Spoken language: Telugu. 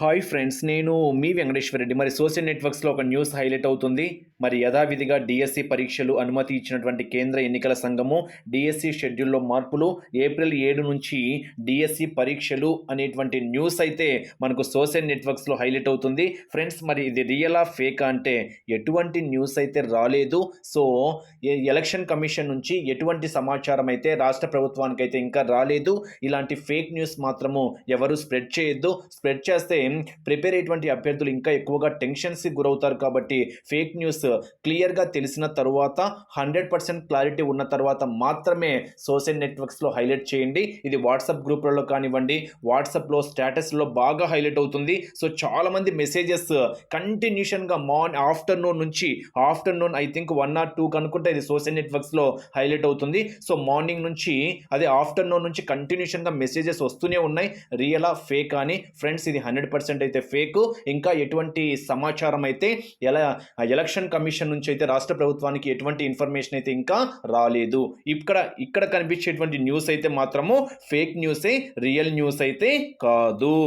హాయ్ ఫ్రెండ్స్ నేను మీ వెంకటేశ్వర రెడ్డి. మరి సోషల్ నెట్వర్క్స్లో ఒక న్యూస్ హైలైట్ అవుతుంది. మరి యథావిధిగా డిఎస్సి పరీక్షలు అనుమతి ఇచ్చినటువంటి కేంద్ర ఎన్నికల సంఘము డిఎస్సి షెడ్యూల్లో మార్పులు ఏప్రిల్ ఏడు నుంచి డిఎస్సి పరీక్షలు అనేటువంటి న్యూస్ అయితే మనకు సోషల్ నెట్వర్క్స్లో హైలైట్ అవుతుంది. ఫ్రెండ్స్ మరి ఇది రియలా ఫేక్ అంటే ఎటువంటి న్యూస్ అయితే రాలేదు. సో ఎలక్షన్ కమిషన్ నుంచి ఎటువంటి సమాచారం అయితే రాష్ట్ర ప్రభుత్వానికి అయితే ఇంకా రాలేదు. ఇలాంటి ఫేక్ న్యూస్ మాత్రము ఎవరు స్ప్రెడ్ చేయొద్దు. స్ప్రెడ్ చేస్తే ప్రిపేర్ అయ్యేటువంటి అభ్యర్థులు ఇంకా ఎక్కువగా టెన్షన్స్కి గురవుతారు కాబట్టి ఫేక్ న్యూస్ క్లియర్గా తెలిసిన తరువాత హండ్రెడ్ పర్సెంట్ క్లారిటీ ఉన్న తర్వాత మాత్రమే సోషల్ నెట్వర్క్స్లో హైలైట్ చేయండి. ఇది వాట్సాప్ గ్రూప్లలో కానివ్వండి వాట్సాప్లో స్టేటస్లో బాగా హైలైట్ అవుతుంది. సో చాలామంది మెసేజెస్ కంటిన్యూషన్గా మార్న్ ఆఫ్టర్నూన్ నుంచి afternoon I think one or two కనుకుంటే ఇది సోషల్ నెట్వర్క్స్లో హైలైట్ అవుతుంది. సో మార్నింగ్ నుంచి అదే ఆఫ్టర్నూన్ నుంచి కంటిన్యూషన్గా మెసేజెస్ వస్తూనే ఉన్నాయి. రియలా ఫేక్ అని. ఫ్రెండ్స్ ఇది హండ్రెడ్ పర్సెంట్ అయితే ఫేక్. ఇంకా ఎటువంటి సమాచారం అయితే ఎలా ఎలక్షన్ కమిషన్ నుంచి అయితే రాష్ట్ర ప్రభుత్వానికి ఎటువంటి ఇన్ఫర్మేషన్ అయితే ఇంకా రాలేదు. ఇక్కడ ఇక్కడ కనిపించేటువంటి న్యూస్ అయితే మాత్రము ఫేక్ న్యూసే రియల్ న్యూస్ అయితే కాదు.